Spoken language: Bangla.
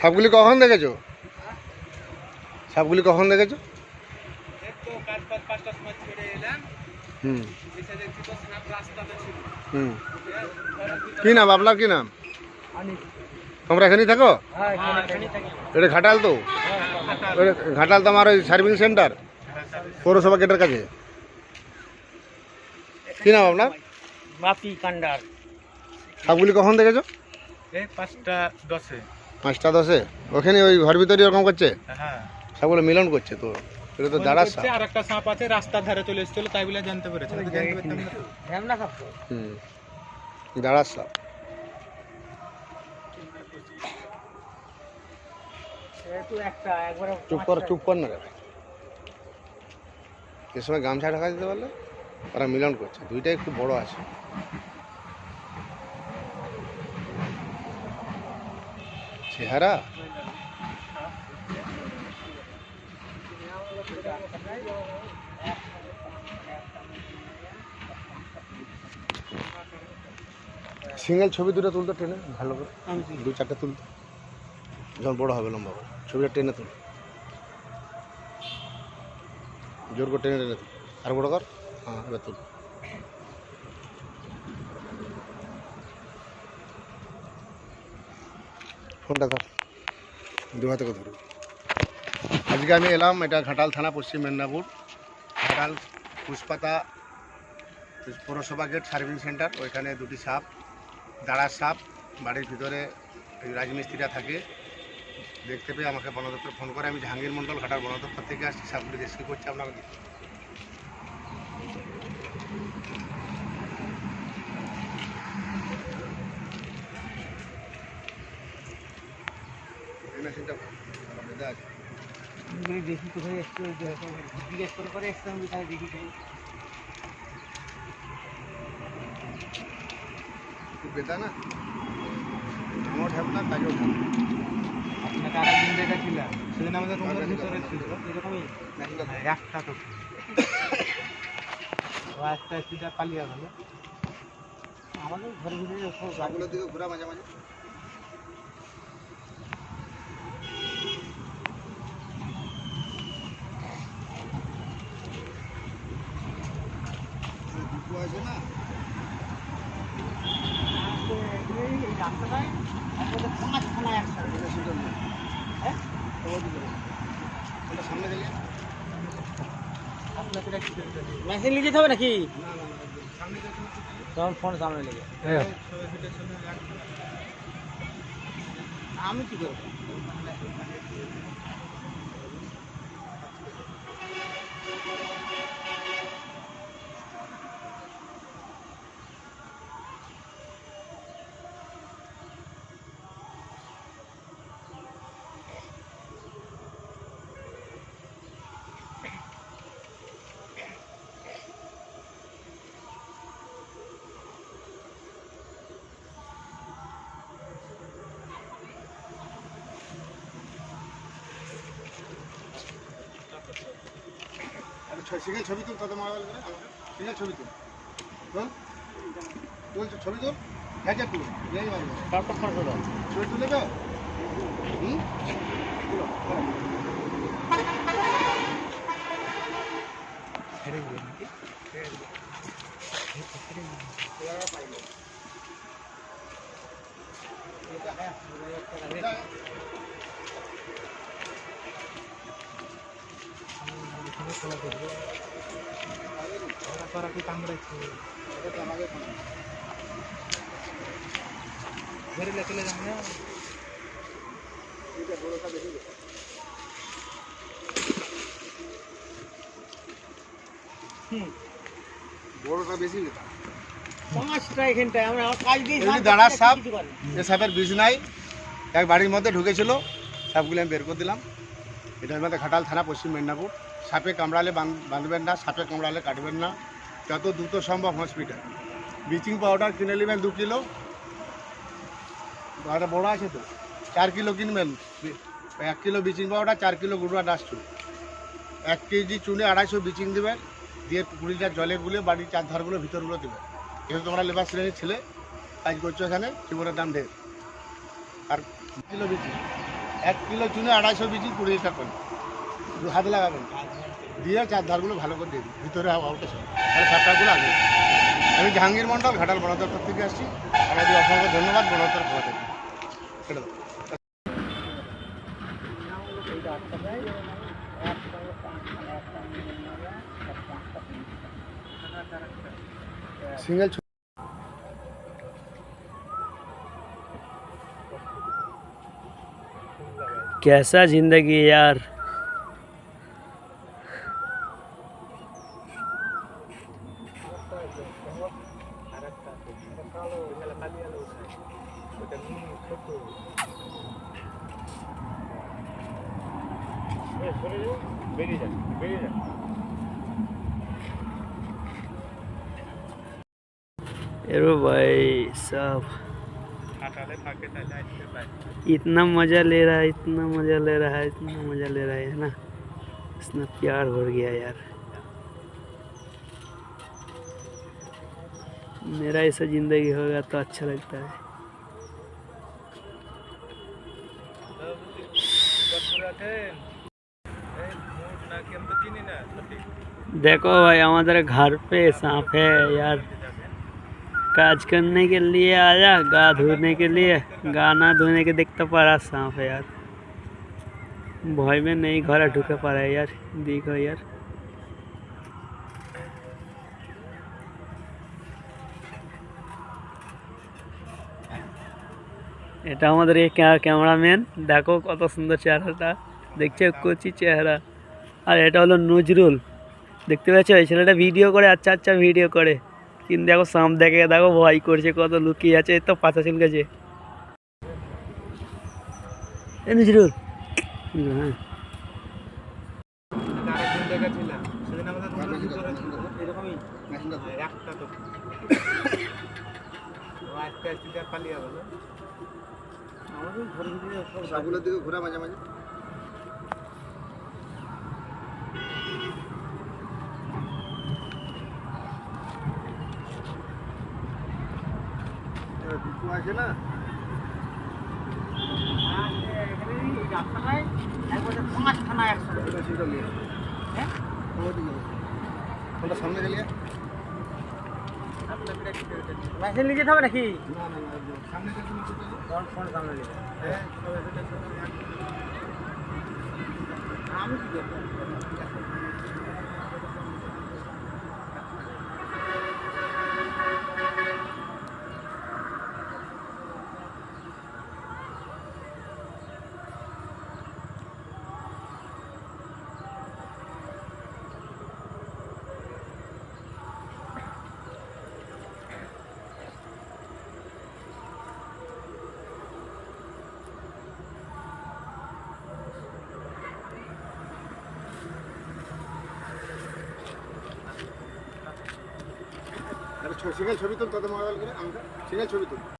সাপগুলি কখন দেখেছ? সাপগুলি কখন দেখেছ? একটু কাজ পাঁচ পাঁচটার সময় ছেড়ে এলাম। হুম। তো হুম। কী নাম আপনার? কী নাম? তোমরা এখানেই থাকো? হ্যাঁ, আমরা। এটা ঘাটাল তো? এটা ঘাটাল। তোমার ওই সার্ভিং সেন্টার? পৌরসভা গেটের কাছে? কী নাম আপনার? কান্ডার। সাপগুলি কখন দেখেছ? পাঁচটা দশে। পাঁচটা দশে? ওখানে ওই ঘর ভিতরে এরকম করছে? হ্যাঁ। সবগুলো মিলন করছে তো। এটা তো দাঁড়ার সাপ আর একটা সাপ আছে রাস্তার ধারে চলে এসেছিল তাই বলে জানতে পেরেছে। হুম। দাঁড়ার সাপ চুপ কর চুপ কর না রে এ সময় গামছা ঢাকা দিতে পারলে? ওরা মিলন করছে। দুইটাই একটু বড় আছে। চেহারা? সিঙ্গেল ছবি দুটো তুলতে ট্রেনে, ভালো করে। দু চারটে তুলতে। যখন বড় হবে লম্বা করে ছবিটা টেনে তুল। জোর করে টেনে তুল। আর বড় কর? হ্যাঁ এবার তুল। ফোনটা ধর। দু হাতে করে ধরুন আজকে আমি এলাম, এটা ঘাটাল থানা, পশ্চিম মেদিনীপুর। ঘাটাল পুষ্পাতা পৌরসভা গেট সার্ভিং সেন্টার ওইখানে দুটি সাপ, দাঁড়ার সাপ, বাড়ির ভিতরে রাজমিস্ত্রিরা থাকে। দেখতে পেয়ে আমাকে বনদপ্তর ফোন করে, আমি জাহাঙ্গীর মণ্ডল ঘাটার বন দপ্তর থেকে আসছি। সাপগুলি রেস্কিউ করছি আপনাকে দিচ্ছি আছে দেখি কোথায় এসছে জিজ্ঞেস করে করে এসছে আমি কোথায় দেখি যাই। না? আমার আপনাকে দেখেছিলাম সেদিন আমাদের রুমের ভিতরে ছিল এরকমই? একটা তো। ও একটা সিটা পালিয়ে গেল। আমাদের ঘরের ভিতরে সব দিকে ঘোরা মাঝে মাঝে দুটো আছে না এই রাস্তাটায় আপনাদের পাঁচখানা একসাথে এটা সেটা না হ্যাঁ ওর দিকে না। ওটা সামনে গেলে আপনাদের মেশিন নিয়ে যেতে হবে নাকি? না না না তখন ফোন সামনে লেগে হ্যাঁ। আমি কি করব? সিঙ্গেল ছবি তুল কত মোবাইল করে সিঙ্গেল ছবি তুল তুল তুলছো ছবি তুল হ্যাঁ তুল এই মারবো তারপর ফোন করো ছবি তুলে তো হুম তুলো, করো। ছেড়ে দিবে নাকি তোরা কি কামড়াইছে এটা চলে যাবে না বড়টা বেশি হুম বড়টা বেশি দে। পাঁচটা এখানটায় আমরা আমার কাজ দিয়ে দাঁড়ার সাপ। যে সাপের বীজ নাই। এক বাড়ির মধ্যে ঢুকেছিল। সাপগুলো আমি বের করে দিলাম। এটার মধ্যে ঘাটাল থানা পশ্চিম মেদিনীপুর। সাপে কামড়ালে বাঁধবেন না, সাপে কামড়ালে কাটবেন না। যত দ্রুত সম্ভব হসপিটাল। ব্লিচিং পাউডার কিনে নেবেন দু কিলো। একটা বড় আছে তো, চার কিলো কিনবেন। এক কিলো ব্লিচিং পাউডার, চার কিলো গুঁড়া ডাস্টু এক কেজি চুনে আড়াইশো ব্লিচিং দেবেন। দিয়ে কুড়ি লিটার জলে গুলে বাড়ির চার ধারগুলো ভিতরগুলো দেবেন। যেহেতু তোমরা লেবার শ্রেণির ছেলে, কাজ করছ এখানে জীবনের দাম ঢের। আর কিলো বেশি এক কিলো চুনে আড়াইশো বিজি কুড়ি লিটার পানি দু হাত লাগাবেন দিয়ে চার ধারগুলো ভালো করে দিয়ে দিন ভিতরে আউটে সব তাহলে সারটাগুলো আগে আমি জাহাঙ্গীর মন্ডল ঘাটাল বন দপ্তর থেকে আসছি আমাদের অসংখ্য ধন্যবাদ বন দপ্তর পক্ষ থেকে কেটে দাও সিঙ্গেল कैसा जिंदगी है यार अरे भाई साहब। इतना मज़ा ले रहा है, इतना मज़ा ले रहा है, इतना मज़ा ले रहा है ना? इसमें प्यार भर गया यार। मेरा ऐसा ज़िंदगी होगा तो अच्छा लगता है। देखो भाई हमारे घर पे सांप है यार काज करने के लिए आया गा धोने के लिए गाना धोने के देखते पारा सांप है यार भय में नहीं घर ढुके पारा यार देखो यार এটা আমাদের এই ক্যা- ক্যামেরাম্যান দেখো কত সুন্দর চেহারাটা দেখছে কচি চেহারা আর এটা হলো নজরুল। দেখতে পাচ্ছ? এই ছেলেটা ভিডিও করে আচ্ছা আচ্ছা ভিডিও করে। কিন্তু দেখো সাম দেখে, দেখো, ভয় করছে, কত লুকিয়ে আছে। তো পাতা চুলকেছে এ নজরুল। হ্যাঁ। আস্তে আস্তে পালিয়ে দিকে ঘোরা মাঝে মাঝে বিকু আছে না? নিয়ে সামনে গেলিয়ে? মেশিন লিখে হবে নাকি সামনে গেলে সামনে আমি কি সিঙ্গেল ছবি তুল তাদের মোবাইল করে আমাকে সিঙ্গেল ছবি তুল